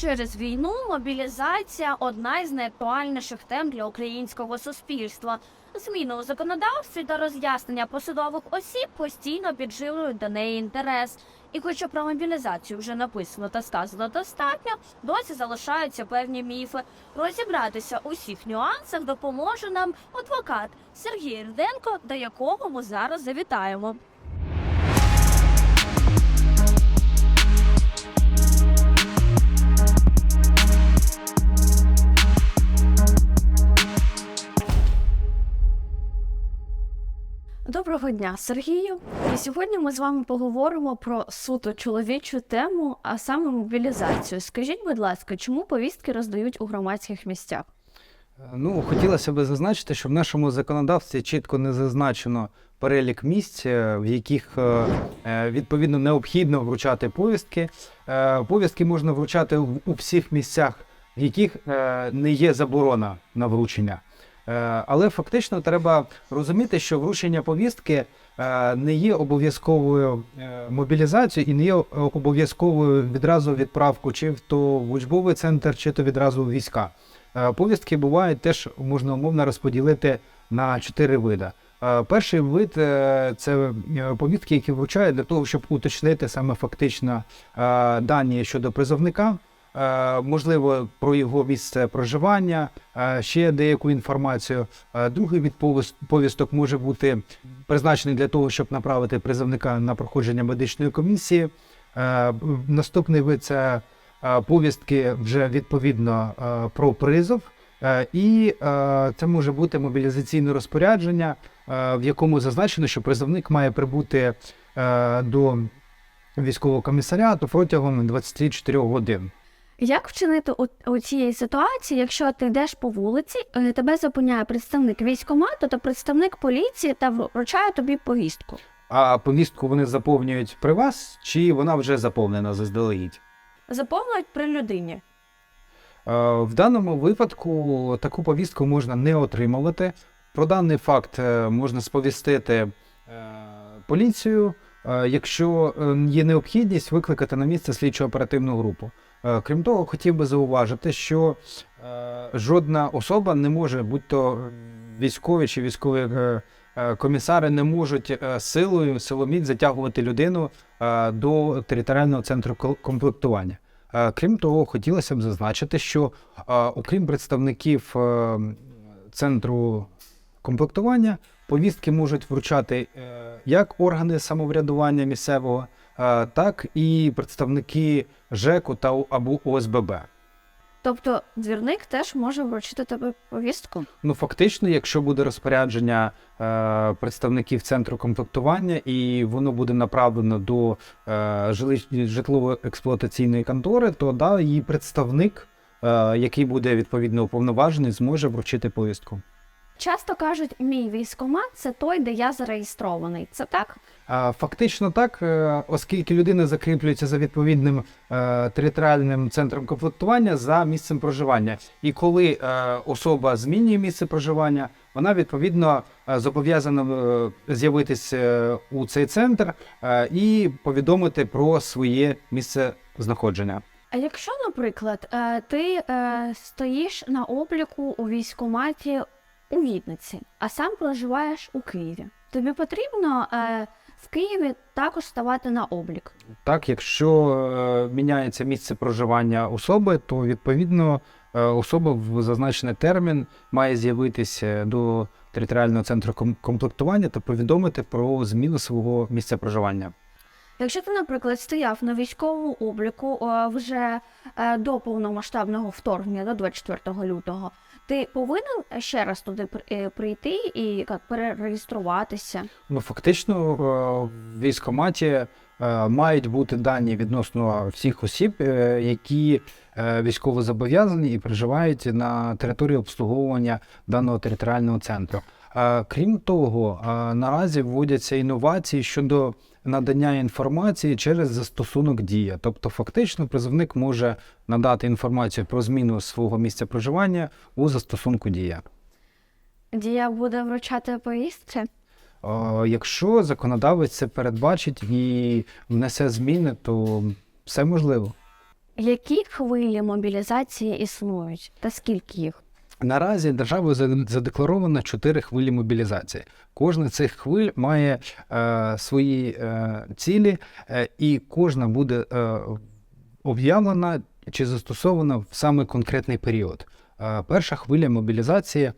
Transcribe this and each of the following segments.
Через війну мобілізація одна із найактуальніших тем для українського суспільства. Зміни у законодавстві та роз'яснення посадових осіб постійно підживлюють до неї інтерес. І хоча про мобілізацію вже написано та сказано достатньо, досі залишаються певні міфи. Розібратися у всіх нюансах допоможе нам адвокат Сергій Рденко, до якого ми зараз завітаємо. Доброго дня, Сергію. І сьогодні ми з вами поговоримо про суто чоловічу тему, а саме мобілізацію. Скажіть, будь ласка, чому повістки роздають у громадських місцях? Ну, хотілося б зазначити, що в нашому законодавстві чітко не зазначено перелік місць, е, в яких е, е, відповідно необхідно вручати повістки. Повістки можна вручати у всіх місцях, в яких не є заборона на вручення. Е, Але фактично треба розуміти, що вручення повістки е, не є обов'язковою е, мобілізацією і не є обов'язковою відразу відправку чи в то в учбовий центр, чи то відразу в війська. Повістки бувають теж можна умовно розподілити на чотири види. Перший вид це повістки, які вручають для того, щоб уточнити саме фактично дані щодо призовника, можливо, про його місце проживання, е, ще деяку інформацію. Е, Другий від повісток може бути призначений для того, щоб направити призовника на проходження медичної комісії. Е, Наступний вид це е, повістки вже відповідно е, про призов. Е, І е, це може бути мобілізаційне розпорядження, е, в якому зазначено, що призовник має прибути е, до військового комісаріату протягом 24 годин. Як вчинити у, у цій ситуації, якщо ти йдеш по вулиці, е, тебе зупиняє представник військкомату та представник поліції та вручає тобі повістку? А повістку вони заповнюють при вас, чи вона вже заповнена заздалегідь? Заповнюють при людині. Е, В даному випадку таку повістку можна не отримувати. Про даний факт е, можна сповістити е, поліцію, е, якщо є необхідність викликати на місце слідчо-оперативну групу. Е, Крім того, хотів би зауважити, що е, жодна особа не може, будь то військові чи військові е, комісари, не можуть силою силоміць затягувати людину до територіального центру комплектування. Крім того, хотілося б зазначити, що окрім представників центру комплектування, повістки можуть вручати як органи самоврядування місцевого, так і представники ЖЕКу та або ОСББ. Тобто двірник теж може вручити тебе повістку. Ну, фактично, якщо буде розпорядження е, представників центру комплектування, і воно буде направлено до е, житлово-експлуатаційної контори, то да, її представник, е, який буде відповідно уповноважений, зможе вручити повістку. Часто кажуть, мій військкомат це той, де я зареєстрований. Це так? Фактично так, е, оскільки людина закріплюється за відповідним е, територіальним центром комплектування за місцем проживання. І коли е, особа змінює місце проживання, вона відповідно зобов'язана з'явитись е, у цей центр і повідомити про своє місце знаходження. А якщо, наприклад, ти стоїш на обліку у військкоматі у Вінниці, а сам проживаєш у Києві, тобі потрібно е, в Києві також ставати на облік. Так, якщо е, міняється місце проживання особи, то відповідно е, особа в зазначений термін має з'явитися до територіального центру ком- комплектування та повідомити про зміну свого місця проживання. Якщо ти, наприклад, стояв на військовому обліку е, вже е, до повномасштабного вторгнення до 24 лютого, ти повинен ще раз туди е, прийти і як, перереєструватися. Ну фактично е, в військкоматі е, мають бути дані відносно всіх осіб, які військово зобов'язані і проживають на території обслуговування даного територіального центру. Крім того, наразі вводяться інновації щодо надання інформації через застосунок дія. Тобто, фактично, призовник може надати інформацію про зміну свого місця проживання у застосунку дія. Дія буде вручати повістки. Якщо законодавець це передбачить і внесе зміни, то все можливо. Які хвилі мобілізації існують та скільки їх? Наразі державою задекларовано чотири хвилі мобілізації. Кожна з цих хвиль має е, свої е, цілі, е, і кожна буде е, об'явлена чи застосована в саме конкретний період. Е, перша хвиля мобілізації е,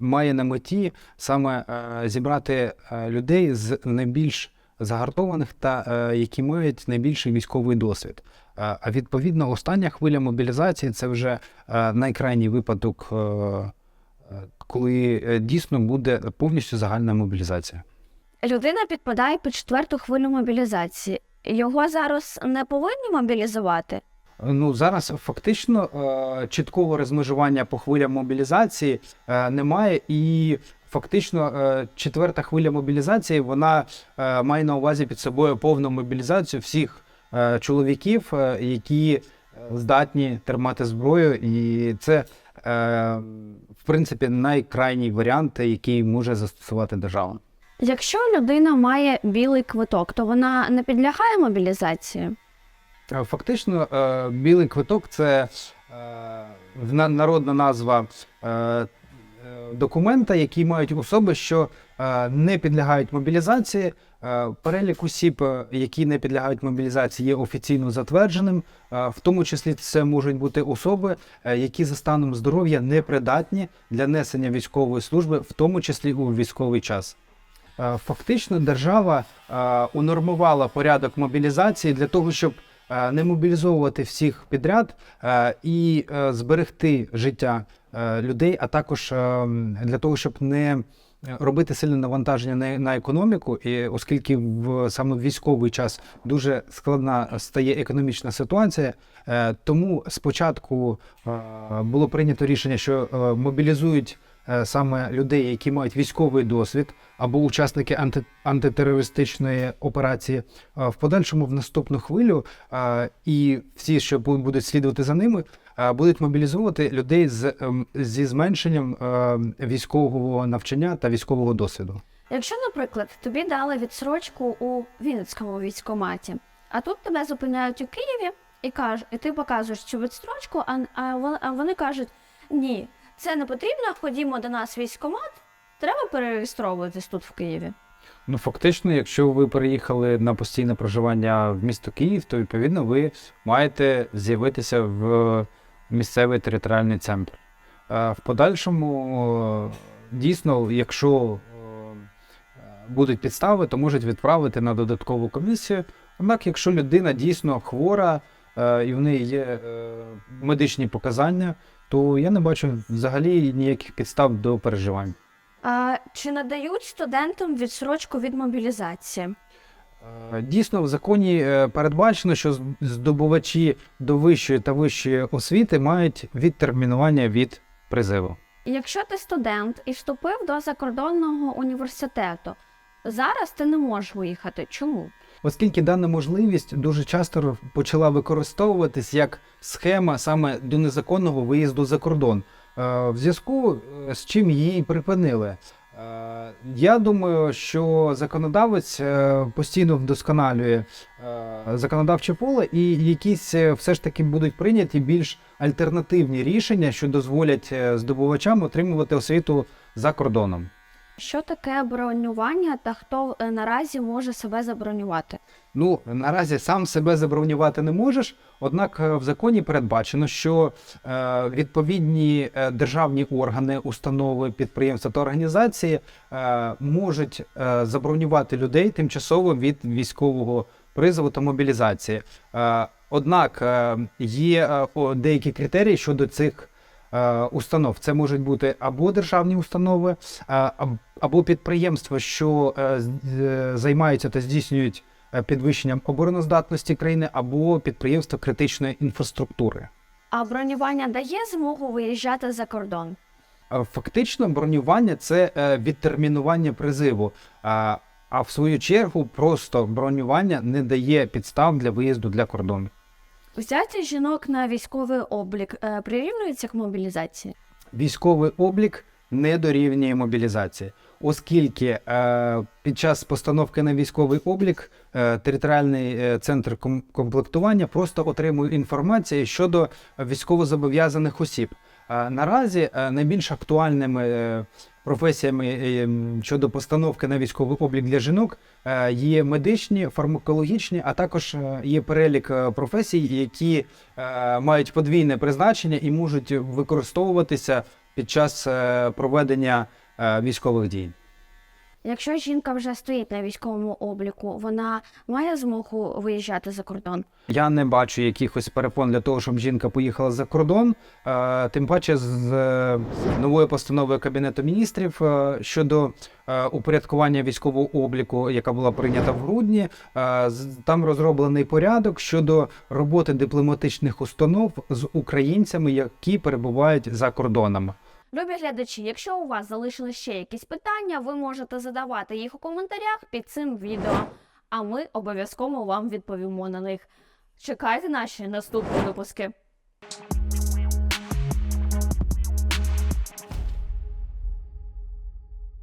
має на меті саме е, зібрати е, людей з найбільш загартованих та е, які мають найбільший військовий досвід. Е, А відповідно, остання хвиля мобілізації це вже е, найкрайній випадок, е, коли дійсно буде повністю загальна мобілізація. Людина підпадає під четверту хвилю мобілізації. Його зараз не повинні мобілізувати. Ну зараз фактично чіткого розмежування по хвилям мобілізації немає, і фактично четверта хвиля мобілізації вона має на увазі під собою повну мобілізацію всіх чоловіків, е, які е, здатні тримати зброю, і це е, в принципі найкрайній варіант, який може застосувати держава. Якщо людина має білий квиток, то вона не підлягає мобілізації. Е, Фактично, е, білий квиток це е, народна назва е, е, документа, які мають особи, що е, не підлягають мобілізації. Е, Перелік осіб, е, які не підлягають мобілізації, є офіційно затвердженим. Е, В тому числі це можуть бути особи, е, які за станом здоров'я непридатні для несення військової служби, в тому числі у військовий час. Е, Фактично, держава е, унормувала порядок мобілізації для того, щоб е, не мобілізовувати всіх підряд е, і е, зберегти життя е, людей, а також е, для того, щоб не робити сильне навантаження на, економіку, і оскільки в саме в військовий час дуже складна стає економічна ситуація, е, тому спочатку е, було прийнято рішення, що е, мобілізують саме людей, які мають військовий досвід або учасники анти, антитерористичної операції. Е, В подальшому в наступну хвилю е, і всі, що бу- будуть слідувати за ними, е, будуть мобілізовувати людей з, ем, зі зменшенням е, військового навчання та військового досвіду. Якщо, наприклад, тобі дали відсрочку у Вінницькому військкоматі, а тут тебе зупиняють у Києві і кажуть, і ти показуєш цю відстрочку, а, а вони кажуть: ні, це не потрібно, ходімо до нас в військкомат, треба перереєстровуватись тут в Києві. Ну, фактично, якщо ви переїхали на постійне проживання в місто Київ, то відповідно ви маєте з'явитися в місцевий територіальний центр. Е, В подальшому, е, дійсно, якщо е, будуть підстави, то можуть відправити на додаткову комісію. Однак, якщо людина дійсно хвора і в неї є медичні показання, то я не бачу взагалі ніяких підстав до переживань. А чи надають студентам відсрочку від мобілізації? Е, Дійсно, в законі е, передбачено, що здобувачі до вищої та вищої освіти мають відтермінування від призиву. Якщо ти студент і вступив до закордонного університету, зараз ти не можеш виїхати. Чому? Оскільки дана можливість дуже часто почала використовуватись як схема саме до незаконного виїзду за кордон, Е, в зв'язку е, з чим її припинили. Е, Я думаю, що законодавець постійно вдосконалює законодавче поле, і якісь все ж таки будуть прийняті більш альтернативні рішення, що дозволять здобувачам отримувати освіту за кордоном. Що таке бронювання та хто е, наразі може себе забронювати? Ну, наразі сам себе забронювати не можеш, однак е, в законі передбачено, що е, відповідні державні органи, установи, підприємства та організації можуть забронювати людей тимчасово від військового призову та мобілізації. Однак є деякі критерії щодо цих. Е, Установ це можуть бути або державні установи, е, або підприємства, що е, займаються та здійснюють підвищенням обороноздатності країни або підприємства критичної інфраструктури. А бронювання дає змогу виїжджати за кордон? Фактично, бронювання це відтермінування призиву. А в свою чергу, просто бронювання не дає підстав для виїзду для кордону. Взяття жінок на військовий облік е, прирівнюється к мобілізації. Військовий облік не дорівнює мобілізації. оскільки е, під час постановки на військовий облік е, територіальний е, центр ком- комплектування просто отримує інформацію щодо військовозобов'язаних осіб. Е, наразі е, найбільш актуальними е, професіями е, щодо постановки на військовий облік для жінок е, є медичні, фармакологічні, а також е, є перелік професій, які мають подвійне призначення і можуть використовуватися під час проведення військових дій. Якщо жінка вже стоїть на військовому обліку, вона має змогу виїжджати за кордон. Я не бачу якихось перепон для того, щоб жінка поїхала за кордон. Е, Тим паче з е, новою постановою Кабінету міністрів е, щодо упорядкування військового обліку, яка була прийнята в грудні. Там розроблений порядок щодо роботи дипломатичних установ з українцями, які перебувають за кордонами. Любі глядачі, якщо у вас залишили ще якісь питання, ви можете задавати їх у коментарях під цим відео, а ми обов'язково вам відповімо на них. Чекайте наші наступні випуски.